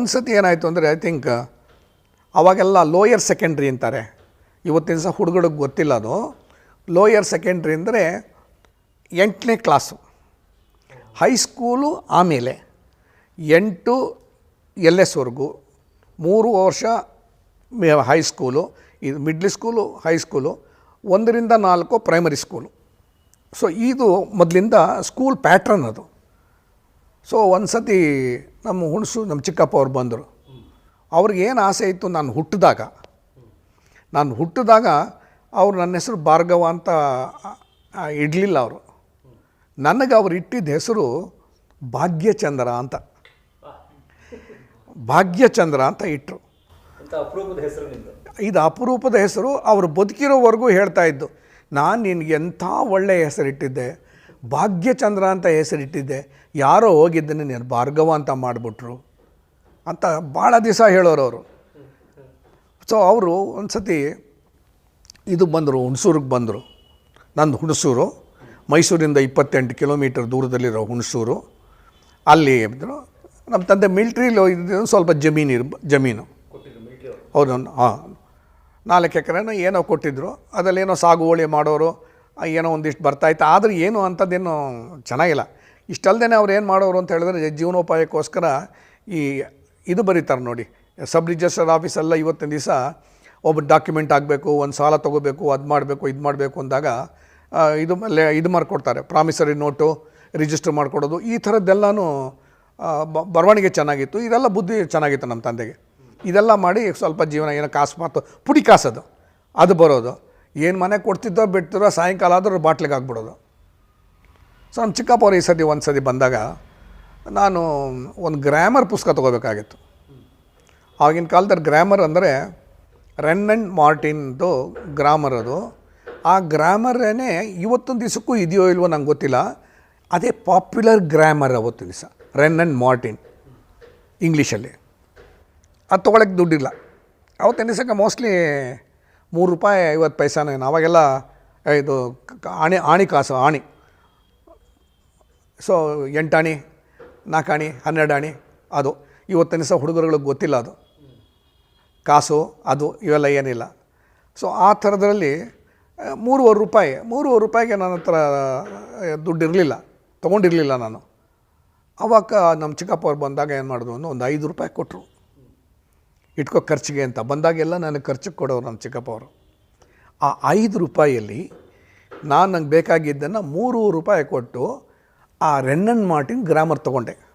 ಒಂದು ಸತಿ ಏನಾಯಿತು ಅಂದರೆ ಐ ಥಿಂಕ್ ಅವಾಗೆಲ್ಲ ಲೋಯರ್ ಸೆಕೆಂಡ್ರಿ ಅಂತಾರೆ. ಇವತ್ತಿನ ಸಹ ಹುಡುಗರಿಗೆ ಗೊತ್ತಿಲ್ಲ ಅದು. ಲೋಯರ್ ಸೆಕೆಂಡ್ರಿ ಅಂದರೆ ಎಂಟನೇ ಕ್ಲಾಸು ಹೈಸ್ಕೂಲು ಆಮೇಲೆ ಎಂಟು ಎಲ್ ಎಸ್ವರೆಗೂ ಮೂರು ವರ್ಷ ಹೈಸ್ಕೂಲು ಇದು ಮಿಡ್ಲ್ ಸ್ಕೂಲು ಹೈಸ್ಕೂಲು ಒಂದರಿಂದ ನಾಲ್ಕು ಪ್ರೈಮರಿ ಸ್ಕೂಲು ಸೊ ಇದು ಮೊದಲಿಂದ ಸ್ಕೂಲ್ ಪ್ಯಾಟ್ರನ್ ಅದು. ಸೊ ಒಂದು ಸತಿ ನಮ್ಮ ಹುಣಸು ನಮ್ಮ ಚಿಕ್ಕಪ್ಪ ಅವ್ರು ಬಂದರು. ಅವ್ರಿಗೆ ಏನು ಆಸೆ ಇತ್ತು ನಾನು ಹುಟ್ಟಿದಾಗ? ನಾನು ಹುಟ್ಟಿದಾಗ ಅವ್ರು ನನ್ನ ಹೆಸರು ಭಾರ್ಗವ ಅಂತ ಇಡಲಿಲ್ಲ ಅವರು. ನನಗೆ ಅವ್ರು ಇಟ್ಟಿದ್ದ ಹೆಸರು ಭಾಗ್ಯಚಂದ್ರ ಅಂತ. ಭಾಗ್ಯಚಂದ್ರ ಅಂತ ಇಟ್ಟರು ಇದು ಅಪರೂಪದ ಹೆಸರು ಅವರು ಬದುಕಿರೋವರೆಗೂ ಹೇಳ್ತಾ ಇದ್ದು ನಾನು ನಿನಗೆ ಎಂಥ ಒಳ್ಳೆಯ ಹೆಸರಿಟ್ಟಿದ್ದೆ ಭಾಗ್ಯಚಂದ್ರ ಅಂತ ಹೆಸರಿಟ್ಟಿದ್ದೆ. ಯಾರೋ ಹೋಗಿದ್ದನ್ನು ನೀನು ಭಾರ್ಗವ ಅಂತ ಮಾಡಿಬಿಟ್ರು. ಅಂತ ಭಾಳ ದಿವಸ ಹೇಳೋರು ಅವರು. ಸೊ ಅವರು ಒಂದು ಸತಿ ಇದು ಬಂದರು, ಹುಣಸೂರಿಗೆ ಬಂದರು. ನಂದು ಹುಣಸೂರು, ಮೈಸೂರಿಂದ ಇಪ್ಪತ್ತೆಂಟು ಕಿಲೋಮೀಟರ್ ದೂರದಲ್ಲಿರೋ ಹುಣಸೂರು. ಅಲ್ಲಿ ಇದ್ದರು ನಮ್ಮ ತಂದೆ ಮಿಲ್ಟ್ರಿಲಿ ಹೋಗಿದ್ದು ಸ್ವಲ್ಪ ಜಮೀನು ಇರ್ ಜಮೀನು. ಹೌದು, ಹಾಂ. ನಾಲ್ಕು ಎಕರೆನೋ ಏನೋ ಕೊಟ್ಟಿದ್ದರು ಅದರಲ್ಲೇನೋ ಸಾಗುವಳಿ ಮಾಡೋರು ಏನೋ ಒಂದಿಷ್ಟು ಬರ್ತಾಯಿತ್ತು ಆದರೆ ಏನು ಅಂಥದ್ದೇನು ಚೆನ್ನಾಗಿಲ್ಲ. ಇಷ್ಟಲ್ದೇ ಅವ್ರು ಏನು ಮಾಡೋರು ಅಂತ ಹೇಳಿದ್ರೆ ಜೀವನೋಪಾಯಕ್ಕೋಸ್ಕರ ಈ ಇದು ಬರೀತಾರೆ ನೋಡಿ. ಸಬ್ ರಿಜಿಸ್ಟರ್ ಆಫೀಸೆಲ್ಲ ಇವತ್ತಿನ ದಿವಸ ಒಬ್ಬ ಡಾಕ್ಯುಮೆಂಟ್ ಆಗಬೇಕು ಒಂದು ಸಾಲ ತೊಗೋಬೇಕು, ಅದು ಮಾಡಬೇಕು, ಇದು ಮಾಡಬೇಕು ಅಂದಾಗ ಇದು ಇದು ಮಾಡಿಕೊಡ್ತಾರೆ. ಪ್ರಾಮಿಸರಿ ನೋಟು, ರಿಜಿಸ್ಟರ್ ಮಾಡಿಕೊಡೋದು, ಈ ಥರದ್ದೆಲ್ಲನೂ ಬರವಣಿಗೆ ಚೆನ್ನಾಗಿತ್ತು. ಇದೆಲ್ಲ ಬುದ್ಧಿ ಚೆನ್ನಾಗಿತ್ತು ನಮ್ಮ ತಂದೆಗೆ. ಇದೆಲ್ಲ ಮಾಡಿ ಸ್ವಲ್ಪ ಜೀವನ ಏನೋ ಕಾಸು ಮಾತು, ಪುಡಿ ಕಾಸದು. ಅದು ಬರೋದು. ಏನು ಮನೆ ಕೊಡ್ತಿದ್ದೋ ಬಿಡ್ತಿರೋ ಸಾಯಂಕಾಲ ಆದರೂ ಬಾಟ್ಲಿಗೆ ಹಾಕ್ಬಿಡೋದು. ಸೊ ನಮ್ಮ ಚಿಕ್ಕಪ್ಪ ಅವ್ರು ಈ ಸತಿ ಒಂದು ಸತಿ ಬಂದಾಗ ನಾನು ಒಂದು ಗ್ರಾಮರ್ ಪುಸ್ತಕ ತೊಗೋಬೇಕಾಗಿತ್ತು. ಆಗಿನ ಕಾಲದಲ್ಲಿ ಗ್ರಾಮರ್ ಅಂದರೆ ರೆನ್ ಆ್ಯಂಡ್ ಮಾರ್ಟಿನ್ದು ಗ್ರಾಮರ್ ಅದು. ಆ ಗ್ರಾಮರೇ ಇವತ್ತೊಂದು ದಿವಸಕ್ಕೂ ಇದೆಯೋ ಇಲ್ವೋ ನಂಗೆ ಗೊತ್ತಿಲ್ಲ. ಅದೇ ಪಾಪ್ಯುಲರ್ ಗ್ರಾಮರ್ ಅವತ್ತು ದಿವಸ ರೆನ್ ಆ್ಯಂಡ್ ಮಾರ್ಟಿನ್ ಇಂಗ್ಲೀಷಲ್ಲಿ ಅದು ತೊಗೊಳಕ್ಕೆ ದುಡ್ಡಿಲ್ಲ. ಅವತ್ತು ಮೋಸ್ಟ್ಲಿ ಮೂರು ರೂಪಾಯಿ, ಐವತ್ತು ಪೈಸಾನ ಏನು, ಅವಾಗೆಲ್ಲ ಇದು ಆಣಿ ಆಣಿ ಕಾಸು, ಆಣಿ. ಸೊ ಎಂಟಾಣಿ ನಾಲ್ಕಾಣಿ ಹನ್ನೆರಡು ಆಣಿ, ಅದು. ಇವತ್ತಿನ ಸಹ ಹುಡುಗರುಗಳಿಗೆ ಗೊತ್ತಿಲ್ಲ ಅದು. ಕಾಸು, ಅದು, ಇವೆಲ್ಲ ಏನಿಲ್ಲ. ಸೊ, ಆ ಥರದ್ರಲ್ಲಿ ಮೂರುವರೆ ರೂಪಾಯಿ, ಮೂರುವರೆ ರೂಪಾಯಿಗೆ ನನ್ನ ಹತ್ರ ದುಡ್ಡು ಇರಲಿಲ್ಲ ತೊಗೊಂಡಿರಲಿಲ್ಲ ನಾನು. ಅವಾಗ ನಮ್ಮ ಚಿಕ್ಕಪ್ಪ ಅವ್ರು ಬಂದಾಗ ಏನು ಮಾಡಿದ್ರು, ಒಂದು ಐದು ರೂಪಾಯಿ ಕೊಟ್ಟರು ಇಟ್ಕೋ ಖರ್ಚಿಗೆ ಅಂತ. ಬಂದಾಗೆಲ್ಲ ನನಗೆ ಖರ್ಚಿಗೆ ಕೊಡೋರು ನಮ್ಮ ಚಿಕ್ಕಪ್ಪ ಅವರು. ಆ ಐದು ರೂಪಾಯಿಯಲ್ಲಿ ನಾನು ನಂಗೆ ಬೇಕಾಗಿದ್ದನ್ನು ಮೂರು ರೂಪಾಯಿ ಕೊಟ್ಟು ಆ ರೆನ್ನನ್ ಮಾರ್ಟಿನ್ ಗ್ರಾಮರ್ ತೊಗೊಂಡೆ.